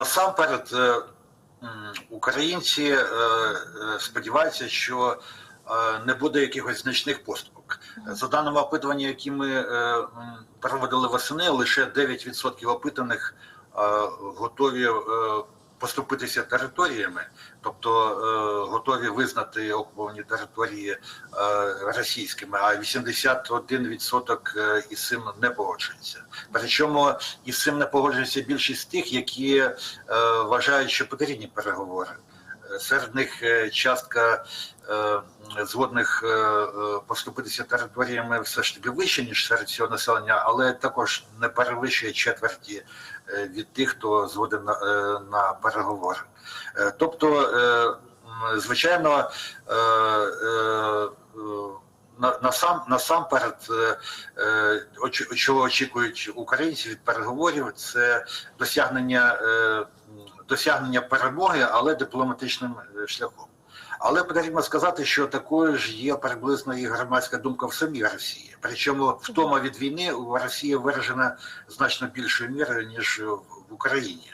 Насамперед, е, українці е, е, сподіваються, що не буде якихось значних поступок. За даними опитування, які ми проводили восени, лише 9% опитаних готові поступитися територіями, тобто е, готові визнати окуповані території е, російськими, а 81% е, із цим не погоджується. Причому із цим не погоджується більшість тих, які е, вважають, що потрібні переговори. Серед них е, частка е, згодних е, поступитися територіями все ж таки вище, ніж серед цього населення, але також не перевищує четверті від тих, хто згоден на, на переговори. Тобто, звичайно, на, насам, насамперед, чого очікують українці від переговорів, це досягнення, досягнення перемоги, але дипломатичним е, шляхом. Але потрібно сказати, що такою ж є приблизно і громадська думка в самій Росії. Причому втома від війни у Росії виражена значно більшою мірою ніж в Україні.